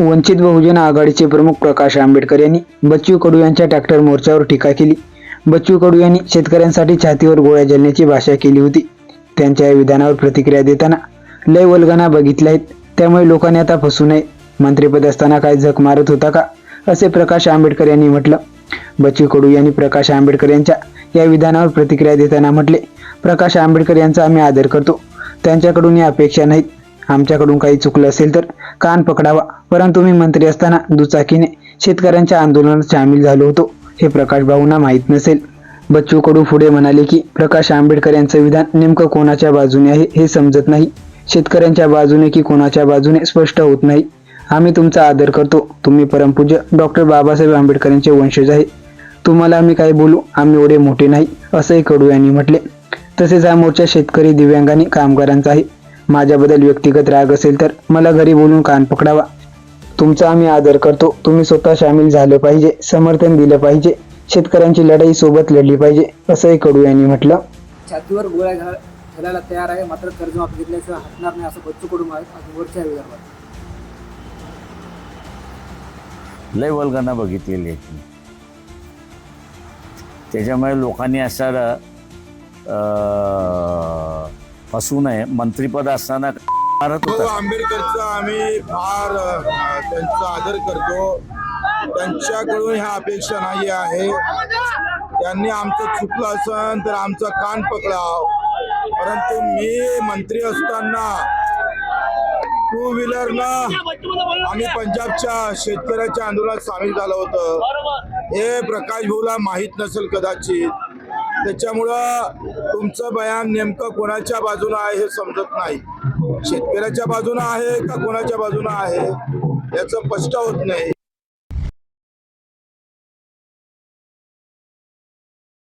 वंचित बहुजन आघाडीचे प्रमुख प्रकाश आंबेडकर यांनी बच्चू कडू यांच्या ट्रॅक्टर मोर्चावर टीका केली. बच्चू कडू यांनी शेतकऱ्यांसाठी छातीवर गोळ्या जलण्याची भाषा केली होती. त्यांच्या या विधानावर प्रतिक्रिया देताना लय वल्गना बघितल्या आहेत त्यामुळे लोकांनी आता फसू नये. मंत्रिपद असताना काय झक मारत होता का? असे प्रकाश आंबेडकर यांनी म्हटलं. बच्चू कडू यांनी प्रकाश आंबेडकर यांच्या या विधानावर प्रतिक्रिया देताना म्हटले प्रकाश आंबेडकर यांचा आम्ही आदर करतो. त्यांच्याकडून या अपेक्षा नाहीत. आमच्याकडून काही चुकलं असेल तर कान पकडावा. परंतु मी मंत्री असताना दुचाकीने शेतकऱ्यांच्या आंदोलनात सामील झालो होतो. हे प्रकाश भाऊंना माहीत नसेल. बच्चू कडू पुढे म्हणाले की प्रकाश आंबेडकर यांचं विधान नेमकं कोणाच्या बाजूने आहे हे समजत नाही. शेतकऱ्यांच्या बाजूने की कोणाच्या बाजूने स्पष्ट होत नाही. आम्ही तुमचा आदर करतो. तुम्ही परमपूज्य डॉक्टर बाबासाहेब आंबेडकर यांचे वंशज आहे. तुम्हाला आम्ही काय बोलू आम्ही एवढे मोठे नाही असंही कडू यांनी म्हटले. तसेच हा मोर्चा शेतकरी दिव्यांग आणि कामगारांचा आहे. माझ्याबद्दल व्यक्तिगत राग असेल तर मला घरी बोलून कान पकडावा. तुमचा आम्ही आदर करतो. तुम्ही स्वतः सामील झालं पाहिजे. समर्थन दिलं पाहिजे. शेतकऱ्यांची लढाई सोबत लढली पाहिजे. असंही कडू यांनी म्हटलं. छातीवर गोळ्या घालायला तयार आहे. मात्र कर्जमाफी घेतल्याशिवाय हटणार नाही असं बच्चू कडू वरच्या विदर्भात. लय वल्गना बघितलेली आहे त्याच्यामुळे लोकांनी असं अं, फसू नये. मंत्रिपद असताना मारत हो, होता. आंबेडकरचा आम्ही फार अ, त्यांचा आदर करतो. त्यांच्याकडून ह्या अपेक्षा नाही आहे. त्यांनी आमचं चुकलं असन तर आमचा कान पकडाव. परंतु मी मंत्री असताना टू व्हीलरनं आम्ही पंजाबच्या शेतकऱ्याच्या आंदोलनात सामील झालो होतं. हे प्रकाश भाऊला माहीत नसेल कदाचित. त्याच्यामुळं तुमचं बयान नेमकं कोणाच्या बाजूनं आहे हे समजत नाही. शेतकऱ्याच्या बाजूनं आहे का कोणाच्या बाजूनं आहे? याचं स्पष्ट होत नाही.